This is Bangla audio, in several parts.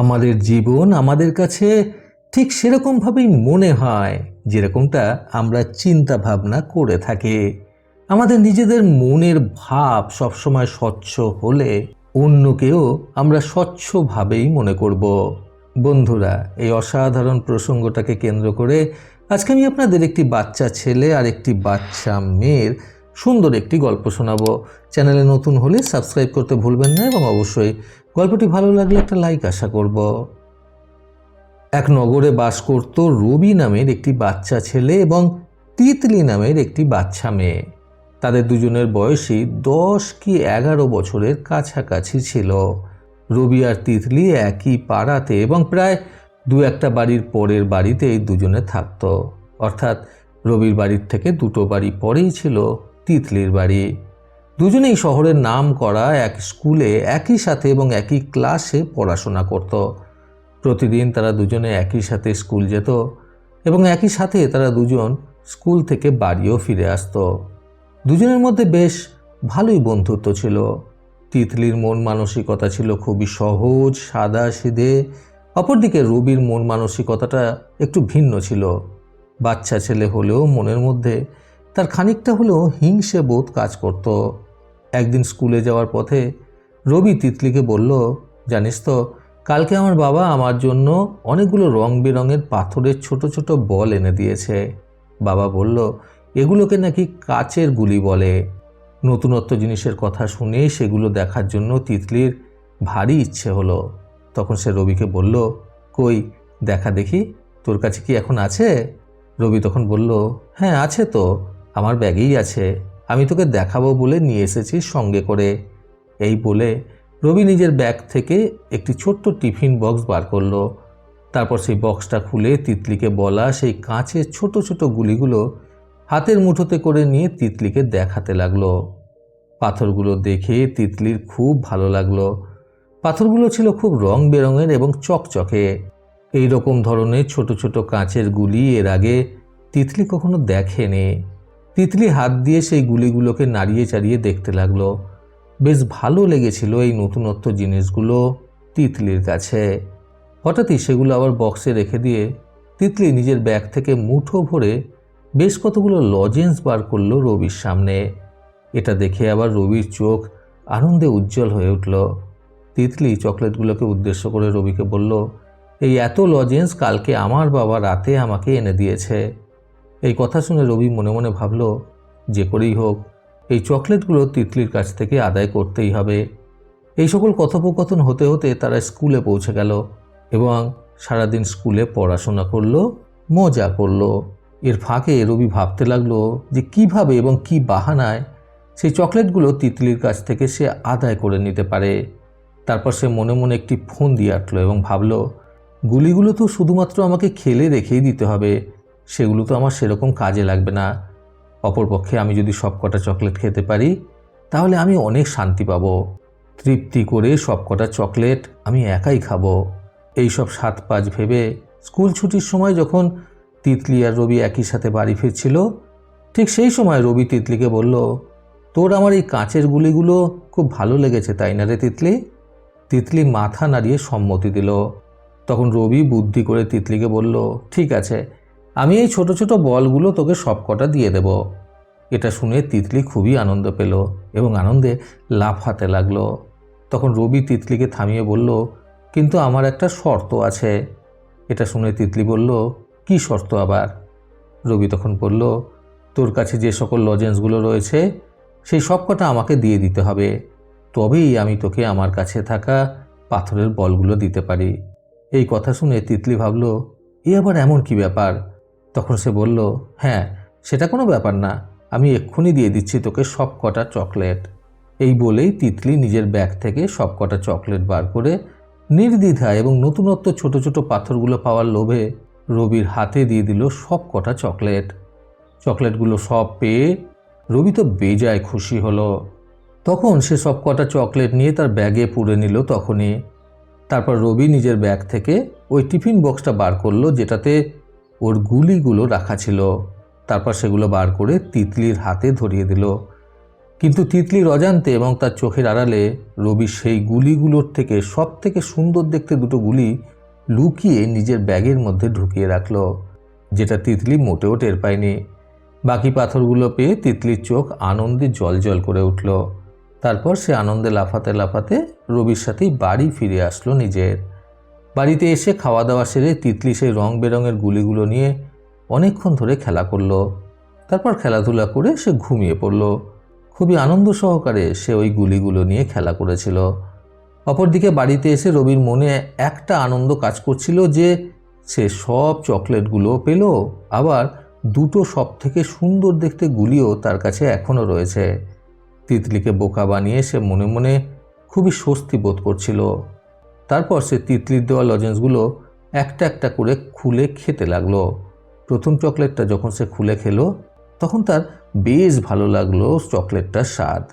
আমাদের জীবন আমাদের কাছে ঠিক সেরকমভাবেই মনে হয়, যেরকমটা আমরা চিন্তা ভাবনা করে থাকি। আমাদের নিজেদের মনের ভাব সবসময় স্বচ্ছ হলে অন্যকেও আমরা স্বচ্ছভাবেই মনে করব। বন্ধুরা, এই অসাধারণ প্রসঙ্গটাকে কেন্দ্র করে আজকে আমি আপনাদের একটি বাচ্চা ছেলে আর একটি বাচ্চা মেয়ের সুন্দর একটি গল্প শোনাবো। চ্যানেলে নতুন হলে সাবস্ক্রাইব করতে ভুলবেন না এবং অবশ্যই গল্পটি ভালো লাগলে একটা লাইক আশা করব। এক নগরে বাস করত রবি নামের একটি বাচ্চা ছেলে এবং তিতলি নামের একটি বাচ্চা মেয়ে। তাদের দুজনের বয়সই দশ কি এগারো বছরের কাছাকাছি ছিল। রবি আর তিতলি একই পাড়াতে এবং প্রায় দু একটা বাড়ির পরের বাড়িতেই দুজনে থাকতো। অর্থাৎ রবির বাড়ির থেকে দুটো বাড়ি পরেই ছিল। তিতলির বাড়ি। দুজনেই শহরের নাম করা এক স্কুলে একই সাথে এবং একই ক্লাসে পড়াশোনা করত। প্রতিদিন তারা দুজনে একই সাথে স্কুল যেত এবং একই সাথে তারা দুজন স্কুল থেকে বাড়িও ফিরে আসতো। দুজনের মধ্যে বেশ ভালোই বন্ধুত্ব ছিল। তিতলির মন মানসিকতা ছিল খুবই সহজ, সাদা, সিধে। অপরদিকে রবির মন মানসিকতাটা একটু ভিন্ন ছিল। বাচ্চা ছেলে হলেও মনের মধ্যে তার খানিকটা হলেও হিংসে বোধ কাজ করত। একদিন স্কুলে যাওয়ার পথে রবি তিতলিকে বলল, জানিস তো, কালকে আমার বাবা আমার জন্য অনেকগুলো রং বেরঙের পাথরের ছোট ছোট বল এনে দিয়েছে। বাবা বলল, এগুলোকে নাকি কাচের গুলি বলে। নতুনত্ব জিনিসের কথা শুনে সেগুলো দেখার জন্য তিতলির ভারী ইচ্ছে হলো। তখন সে রবিকে বলল, কই, দেখা দেখি, তোর কাছে কি এখন আছে? রবি তখন বলল হ্যাঁ আছে তো। আমার ব্যাগেই আছে, আমি তোকে দেখাবো বলে নিয়ে এসেছি সঙ্গে করে। এই বলে রবি নিজের ব্যাগ থেকে একটি ছোট্ট টিফিন বক্স বার করল। তারপর সেই বক্সটা খুলে তিতলিকে বলা সেই কাঁচের ছোট ছোট গুলিগুলো হাতের মুঠোতে করে নিয়ে তিতলিকে দেখাতে লাগল। পাথরগুলো দেখে তিতলির খুব ভালো লাগল। পাথরগুলো ছিল খুব রং বেরঙের এবং চকচকে। এই রকম ধরনের ছোট ছোট কাঁচের গুলি এর আগে তিতলি কখনো দেখেনি। তিতলি হাত দিয়ে সেই গুলিগুলোকে নাড়িয়ে চাড়িয়ে দেখতে লাগল, বেশ ভালো লেগেছিল এই নতুনত্ব জিনিসগুলো তিতলির কাছে। হঠাৎই সেগুলো আবার বক্সে রেখে দিয়ে তিতলি নিজের ব্যাগ থেকে মুঠো ভরে বেশ কতগুলো লজেন্স বার করল রবির সামনে। এটা দেখে আবার রবির চোখ আনন্দে উজ্জ্বল হয়ে উঠল। তিতলি চকলেটগুলোকে উদ্দেশ্য করে রবিকে বলল, এই এত লজেন্স কালকে আমার বাবা রাতে আমাকে এনে দিয়েছে। এই কথা শুনে রবি মনে মনে ভাবল, যে করেই হোক, এই চকলেটগুলো তিতলির কাছ থেকে আদায় করতেই হবে। এই সকল কথোপকথন হতে হতে তারা স্কুলে পৌঁছে গেল এবং সারাদিন স্কুলে পড়াশোনা করল, মজা করল। এর ফাঁকে রবি ভাবতে লাগল যে কীভাবে এবং কি বাহানায় সেই চকলেটগুলো তিতলির কাছ থেকে সে আদায় করে নিতে পারে। তারপর সে মনে মনে একটি ফোন দিয়ে আটলো এবং ভাবলো, গুলিগুলো তো শুধুমাত্র আমাকে খেলে রেখেই দিতে হবে। সেগুলো তো আমার সেরকম কাজে লাগবে না। অপরপক্ষে আমি যদি সব কটা চকলেট খেতে পারি, তাহলে আমি অনেক শান্তি পাব। তৃপ্তি করে সব কটা চকলেট আমি একাই খাব। এই সব সাত পাঁচ ভেবে স্কুল ছুটির সময় যখন তিতলি আর রবি একই সাথে বাড়ি ফিরছিল, ঠিক সেই সময় রবি তিতলিকে বলল, তোর আমার এই কাঁচের গুলিগুলো খুব ভালো লেগেছে, তাই না রে তিতলি? তিতলি মাথা নাড়িয়ে সম্মতি দিল। তখন রবি বুদ্ধি করে তিতলিকে বলল, ঠিক আছে আমি এই ছোট ছোট বলগুলো তোকে সব কটা দিয়ে দেব। এটা শুনে তিতলি খুবই আনন্দ পেল এবং আনন্দে লাফাতে লাগল। তখন রবি তিতলিকে থামিয়ে বলল, কিন্তু আমার একটা শর্ত আছে। এটা শুনে তিতলি বলল, কি শর্ত আবার? রবি তখন বলল, তোর কাছে যে সকল লজেন্সগুলো রয়েছে, সেই সব কটা আমাকে দিয়ে দিতে হবে। তবেই আমি তোকে আমার কাছে থাকা পাথরের বলগুলো দিতে পারি। এই কথা শুনে তিতলি ভাবল, এ আবার এমন কি ব্যাপার? তখন সে বলল হ্যাঁ সেটা কোনো ব্যাপার না। আমি এক্ষুনি দিয়ে দিচ্ছি তোকে সব কটা চকলেট। এই বলেই তিতলি নিজের ব্যাগ থেকে সব কটা চকলেট বার করে নির্দ্বিধা এবং নতুনত্ব ছোট ছোট পাথরগুলো পাওয়ার লোভে রবির হাতে দিয়ে দিল সব কটা চকলেট। চকলেটগুলো সব পেয়ে রবি তো বেজায় খুশি হলো। তখন সে সব কটা চকলেট নিয়ে তার ব্যাগে পুরে নিল তখনই। তারপর রবি নিজের ব্যাগ থেকে ওই টিফিন বক্সটা বার করল, যেটাতে ওর গুলিগুলো রাখা ছিল। তারপর সেগুলো বার করে তিতলির হাতে ধরিয়ে দিল। কিন্তু তিতলির অজান্তে এবং তার চোখের আড়ালে রবি সেই গুলিগুলোর থেকে সব থেকে সুন্দর দেখতে দুটো গুলি লুকিয়ে নিজের ব্যাগের মধ্যে ঢুকিয়ে রাখল, যেটা তিতলি মোটেও টের পায়নি। বাকি পাথরগুলো পেয়ে তিতলির চোখ আনন্দে জল করে উঠল। তারপর সে আনন্দে লাফাতে লাফাতে রবির সাথেই বাড়ি ফিরে আসলো নিজের। বাড়িতে এসে খাওয়া দাওয়া সেরে তিতলি সেই রং বেরঙের গুলিগুলো নিয়ে অনেকক্ষণ ধরে খেলা করল। তারপর খেলাধুলা করে সে ঘুমিয়ে পড়ল। খুবই আনন্দ সহকারে সে ওই গুলিগুলো নিয়ে খেলা করেছিল। অপরদিকে বাড়িতে এসে রবির মনে একটা আনন্দ কাজ করছিল যে সে সব চকলেটগুলো পেল, আবার দুটো সব থেকে সুন্দর দেখতে গুলিও তার কাছে এখনও রয়েছে। তিতলিকে বোকা বানিয়ে সে মনে মনে খুবই স্বস্তি বোধ করছিল। তারপর সে তিতলির দেওয়া লজেন্সগুলো একটা একটা করে খুলে খেতে লাগল। প্রথম চকলেটটা যখন সে খুলে খেলো, তখন তার বেশ ভালো লাগল চকলেটটার স্বাদ।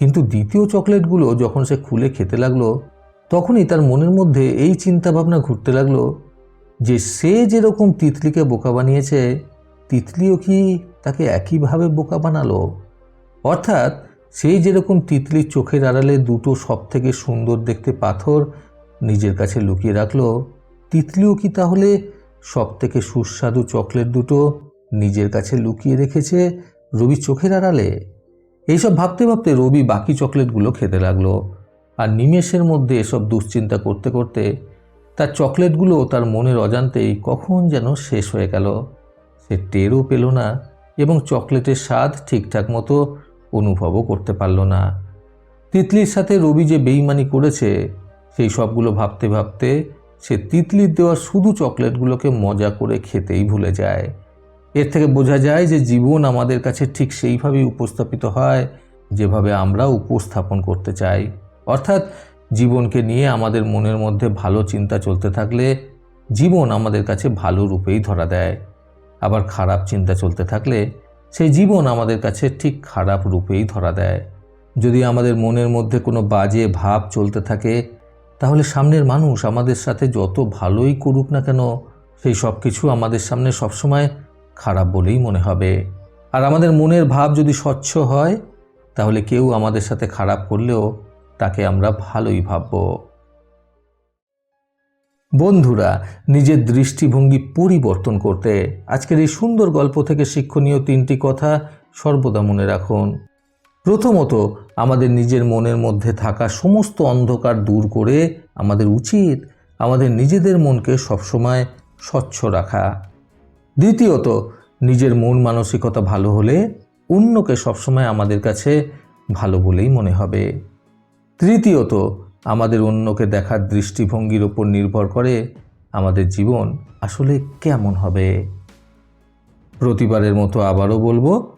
কিন্তু দ্বিতীয় চকলেটগুলো যখন সে খুলে খেতে লাগল, তখনই তার মনের মধ্যে এই চিন্তা ভাবনা ঘুরতে লাগল যে সে যেরকম তিতলিকে বোকা বানিয়েছে, তিতলিও কি তাকে একইভাবে বোকা বানালো? অর্থাৎ সেই যেরকম তিতলির চোখের আড়ালে দুটো সব থেকে সুন্দর দেখতে পাথর নিজের কাছে লুকিয়ে রাখল, তিতলিও কি তাহলে সব থেকে সুস্বাদু চকলেট দুটো নিজের কাছে লুকিয়ে রেখেছে রবি চোখের আড়ালে? এইসব ভাবতে ভাবতে রবি বাকি চকলেটগুলো খেতে লাগল আর নিমেষের মধ্যে এসব দুশ্চিন্তা করতে করতে তার চকলেটগুলো তার মনের অজান্তেই কখন যেন শেষ হয়ে গেল। সে টেরও পেল না এবং চকলেটের স্বাদ ঠিকঠাক মতো অনুভবও করতে পারল না। তিতলির সাথে রবি যে বেইমানি করেছে সেই সবগুলো ভাবতে ভাবতে সে তিতলির দেওয়া শুধু চকলেটগুলোকে মজা করে খেতেই ভুলে যায়। এর থেকে বোঝা যায় যে জীবন আমাদের কাছে ঠিক সেইভাবেই উপস্থাপিত হয় যেভাবে আমরা উপস্থাপন করতে চাই। অর্থাৎ জীবনকে নিয়ে আমাদের মনের মধ্যে ভালো চিন্তা চলতে থাকলে জীবন আমাদের কাছে ভালো রূপেই ধরা দেয়। আবার খারাপ চিন্তা চলতে থাকলে সেই জীবন আমাদের কাছে ঠিক খারাপ রূপেই ধরা দেয়। যদি আমাদের মনের মধ্যে কোনো বাজে ভাব চলতে থাকে তাহলে সামনের মানুষ আমাদের সাথে যত ভালোই করুক না কেন, সেই সব কিছু আমাদের সামনে সবসময় খারাপ বলেই মনে হবে। আর আমাদের মনের ভাব যদি স্বচ্ছ হয়, তাহলে কেউ আমাদের সাথে খারাপ করলেও তাকে আমরা ভালোই ভাবব। বন্ধুরা, নিজের দৃষ্টিভঙ্গি পরিবর্তন করতে আজকের এই সুন্দর গল্প থেকে শিক্ষণীয় তিনটি কথা সর্বদা মনে রাখুন। প্রথমত আমাদের নিজের মনের মধ্যে থাকা সমস্ত অন্ধকার দূর করে আমাদের উচিত আমাদের নিজেদের মনকে সবসময় স্বচ্ছ রাখা। দ্বিতীয়ত, নিজের মন মানসিকতা ভালো হলে অন্যকে সবসময় আমাদের কাছে ভালো বলেই মনে হবে। তৃতীয়ত, আমাদের অন্যকে দেখার দৃষ্টিভঙ্গির ওপর নির্ভর করে আমাদের জীবন আসলে কেমন হবে। প্রতিবারের মতো আবারও বলব